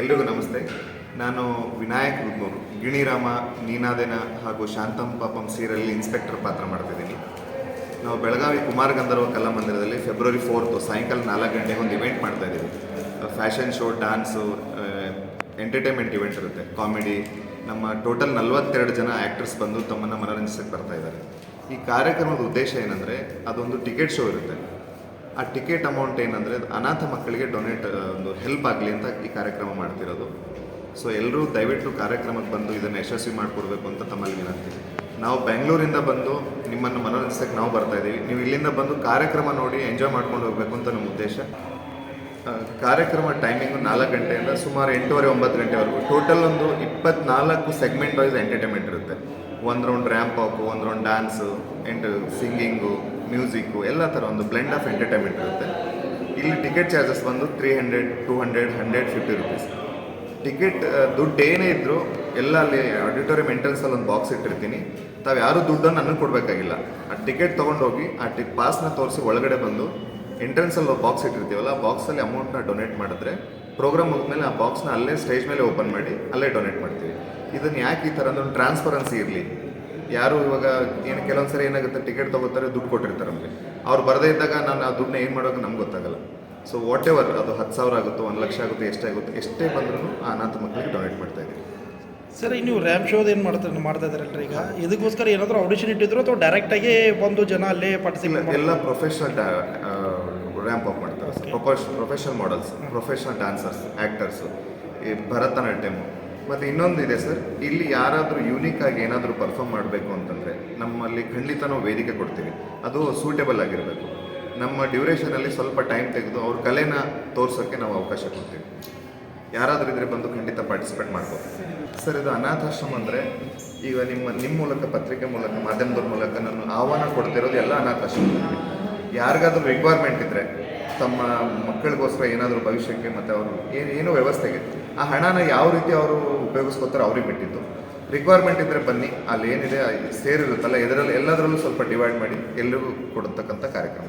ಎಲ್ರಿಗೂ ನಮಸ್ತೆ. ನಾನು ವಿನಾಯಕ್ ಉದ್ಮೂರು ಗಿಣಿರಾಮ, ನೀನಾದೇನ ಹಾಗೂ ಶಾಂತಂ ಪಾಪಂ ಸೀರಿಯಲ್ ಇನ್ಸ್ಪೆಕ್ಟರ್ ಪಾತ್ರ ಮಾಡ್ತಿದ್ದೀನಿ. ನಾವು ಬೆಳಗಾವಿ ಕುಮಾರ ಗಂಧರ್ವ ಕಲಾಮಂದಿರದಲ್ಲಿ ಫೆಬ್ರವರಿ ಫೋರ್ತು ಸಾಯಂಕಾಲ ನಾಲ್ಕು ಗಂಟೆಗೆ ಒಂದು ಇವೆಂಟ್ ಮಾಡ್ತಾ ಇದ್ದೀವಿ. Fashion show dance entertainment event ಇರುತ್ತೆ. ಕಾಮಿಡಿ ನಮ್ಮ ಟೋಟಲ್ ನಲವತ್ತೆರಡು ಜನ ಆ್ಯಕ್ಟರ್ಸ್ ಬಂದು ತಮ್ಮನ್ನು ಮನರಂಜಿಸಕ್ಕೆ ಬರ್ತಾ ಇದ್ದಾರೆ. ಈ ಕಾರ್ಯಕ್ರಮದ ಉದ್ದೇಶ ಏನಂದರೆ, ಅದೊಂದು ಟಿಕೆಟ್ ಶೋ ಇರುತ್ತೆ. ಆ ಟಿಕೆಟ್ ಅಮೌಂಟ್ ಏನಂದರೆ ಅನಾಥ ಮಕ್ಕಳಿಗೆ ಡೊನೇಟ್ ಒಂದು ಹೆಲ್ಪ್ ಆಗಲಿ ಅಂತ ಈ ಕಾರ್ಯಕ್ರಮ ಮಾಡ್ತಿರೋದು. ಸೊ ಎಲ್ಲರೂ ದಯವಿಟ್ಟು ಕಾರ್ಯಕ್ರಮಕ್ಕೆ ಬಂದು ಇದನ್ನು ಯಶಸ್ವಿ ಮಾಡಿಕೊಡ್ಬೇಕು ಅಂತ ತಮ್ಮಲ್ಲಿ ವಿನಂತಿ. ನಾವು ಬೆಂಗಳೂರಿಂದ ಬಂದು ನಿಮ್ಮನ್ನು ಮನೋರಂಜಿಸೋಕ್ಕೆ ನಾವು ಬರ್ತಾ ಇದ್ದೀವಿ. ನೀವು ಇಲ್ಲಿಂದ ಬಂದು ಕಾರ್ಯಕ್ರಮ ನೋಡಿ ಎಂಜಾಯ್ ಮಾಡ್ಕೊಂಡು ಹೋಗಬೇಕು ಅಂತ ನಮ್ಮ ಉದ್ದೇಶ. ಕಾರ್ಯಕ್ರಮ ಟೈಮಿಂಗು ನಾಲ್ಕು ಗಂಟೆಯಿಂದ ಸುಮಾರು ಎಂಟೂವರೆ, ಒಂಬತ್ತು ಗಂಟೆವರೆಗೂ. ಟೋಟಲ್ ಒಂದು ಇಪ್ಪತ್ನಾಲ್ಕು ಸೆಗ್ಮೆಂಟ್ ವೈಸ್ ಎಂಟರ್ಟೈನ್ಮೆಂಟ್ ಇರುತ್ತೆ. ಒಂದು ರೌಂಡ್ ರ್ಯಾಂಪ್ ಅಪ್ ಒಂದು ರೌಂಡ್ ಡ್ಯಾನ್ಸು ಎಂಟು ಸಿಂಗಿಂಗು ಮ್ಯೂಸಿಕ್ಕು ಎಲ್ಲ ಥರ ಒಂದು ಬ್ಲೆಂಡ್ ಆಫ್ ಎಂಟರ್ಟೈನ್ಮೆಂಟ್ ಇರುತ್ತೆ. ಇಲ್ಲಿ ಟಿಕೆಟ್ ಚಾರ್ಜಸ್ ಬಂದು three hundred two hundred hundred fifty rupees ticket ದುಡ್ಡು ಏನೇ ಇದ್ದರೂ ಎಲ್ಲ ಅಲ್ಲಿ ಆಡಿಟೋರಿಯಂ ಎಂಟ್ರೆನ್ಸಲ್ಲಿ ಒಂದು ಬಾಕ್ಸ್ ಇಟ್ಟಿರ್ತೀನಿ. ತಾವು ಯಾರು ದುಡ್ಡನ್ನು ನನಗೆ ಕೊಡಬೇಕಾಗಿಲ್ಲ. ಆ ಟಿಕೆಟ್ ತೊಗೊಂಡೋಗಿ ಆ ಟಿ ಪಾಸ್ನ ತೋರಿಸಿ ಒಳಗಡೆ ಬಂದು ಎಂಟ್ರೆನ್ಸಲ್ಲಿ ಬಾಕ್ಸ್ ಇಟ್ಟಿರ್ತೀವಲ್ಲ, ಆ ಬಾಕ್ಸಲ್ಲಿ ಅಮೌಂಟ್ನ ಡೊನೇಟ್ ಮಾಡಿದ್ರೆ ಪ್ರೋಗ್ರಾಮ್ ಮುಗಿದ್ಮೇಲೆ ಆ ಬಾಕ್ಸ್ನ ಅಲ್ಲೇ ಸ್ಟೇಜ್ ಮೇಲೆ ಓಪನ್ ಮಾಡಿ ಅಲ್ಲೇ ಡೊನೇಟ್ ಮಾಡ್ತೀವಿ. ಇದನ್ನು ಯಾಕೆ ಈ ಥರ ಅಂದ್ರೆ ಒಂದು ಟ್ರಾನ್ಸ್ಪರೆನ್ಸಿ ಇರಲಿ. ಯಾರು ಇವಾಗ ಏನು ಕೆಲವೊಂದು ಸರಿ ಏನಾಗುತ್ತೆ ಟಿಕೆಟ್ ತೊಗೋತಾರೆ ದುಡ್ಡು ಕೊಟ್ಟಿರ್ತಾರೆ ನಮಗೆ. ಅವ್ರು ಬರದೇ ಇದ್ದಾಗ ನಾನು ಆ ದುಡ್ಡನ್ನ ಏನು ಮಾಡೋಕೆ ನಮ್ಗೆ ಗೊತ್ತಾಗಲ್ಲ. ಸೊ ವಾಟ್ ಎವರ್ ಅದು ಹತ್ತು ಸಾವಿರ ಆಗುತ್ತೋ ಒಂದು ಲಕ್ಷ ಆಗುತ್ತೆ ಎಷ್ಟೇ ಆಗುತ್ತೋ ಎಷ್ಟೇ ಬಂದರೂ ಆ ಅನಾಥ ಮಕ್ಕಳಿಗೆ ಡೊನೇಟ್ ಮಾಡ್ತಾ ಇದ್ದೀವಿ. ಸರ್ ನೀವು ರ್ಯಾಮ್ ಶೋದ ಏನು ಮಾಡ್ತಾರೆ ಮಾಡ್ತಾ ಇದ್ದಾರಲ್ರಿ ಈಗ? ಇದಕ್ಕೋಸ್ಕರ ಏನಾದರೂ ಆಡಿಷನ್ ಇಟ್ಟಿದ್ರು ಅಥವಾ ಡೈರೆಕ್ಟಾಗಿ ಬಂದು ಜನ ಅಲ್ಲೇ ಪಾರ್ಟಿಸಿಪೇಟ್ ಎಲ್ಲ ಪ್ರೊಫೆಷನಲ್ ರ್ಯಾಂಪ್ ಅಪ್ ಮಾಡ್ತಾರೆ professional models professional dancers actors ಈ ಭರತನಾಟ್ಯಮು ಮತ್ತು ಇನ್ನೊಂದು ಇದೆ ಸರ್ ಇಲ್ಲಿ ಯಾರಾದರೂ ಯೂನಿಕ್ ಆಗಿ ಏನಾದರೂ ಪರ್ಫಾರ್ಮ್ ಮಾಡಬೇಕು ಅಂತಂದರೆ ನಮ್ಮಲ್ಲಿ ಖಂಡಿತ ನಾವು ವೇದಿಕೆ ಕೊಡ್ತೀವಿ. ಅದು ಸೂಟೇಬಲ್ ಆಗಿರಬೇಕು. ನಮ್ಮ ಡ್ಯೂರೇಷನಲ್ಲಿ ಸ್ವಲ್ಪ ಟೈಮ್ ತೆಗೆದು ಅವ್ರ ಕಲೆನ ತೋರಿಸೋಕ್ಕೆ ನಾವು ಅವಕಾಶ ಕೊಡ್ತೀವಿ. ಯಾರಾದರೂ ಇದ್ರೆ ಬಂದು ಖಂಡಿತ ಪಾರ್ಟಿಸಿಪೇಟ್ ಮಾಡ್ಬೋದು. ಸರ್ ಇದು ಅನಾಥಾಶ್ರಮ ಅಂದರೆ ಈಗ ನಿಮ್ಮ ನಿಮ್ಮ ಮೂಲಕ ಪತ್ರಿಕೆ ಮೂಲಕ ಮಾಧ್ಯಮದ ಮೂಲಕ ನಾನು ಆಹ್ವಾನ ಕೊಡ್ತಿರೋದು ಎಲ್ಲ ಅನಾಥಾಶ್ರಮ ಯಾರಿಗಾದ್ರೂ ರಿಕ್ವೈರ್ಮೆಂಟ್ ಇದ್ದರೆ ತಮ್ಮ ಮಕ್ಕಳಿಗೋಸ್ಕರ ಏನಾದರೂ ಭವಿಷ್ಯಕ್ಕೆ ಮತ್ತು ಅವರು ಏನು ಏನೋ ವ್ಯವಸ್ಥೆಗೆ ಆ ಹಣನ ಯಾವ ರೀತಿ ಅವರು ಉಪಯೋಗಿಸ್ಕೋತಾರೋ ಅವ್ರಿಗೆ ಬಿಟ್ಟಿದ್ದು. ರಿಕ್ವೈರ್ಮೆಂಟ್ ಇದ್ದರೆ ಬನ್ನಿ, ಅಲ್ಲಿ ಏನಿದೆ, ಸೇರಿರುತ್ತಲ್ಲ ಇದರಲ್ಲಿ ಎಲ್ಲದರಲ್ಲೂ ಸ್ವಲ್ಪ ಡಿವೈಡ್ ಮಾಡಿ ಎಲ್ರಿಗೂ ಕೊಡತಕ್ಕಂಥ ಕಾರ್ಯಕ್ರಮ.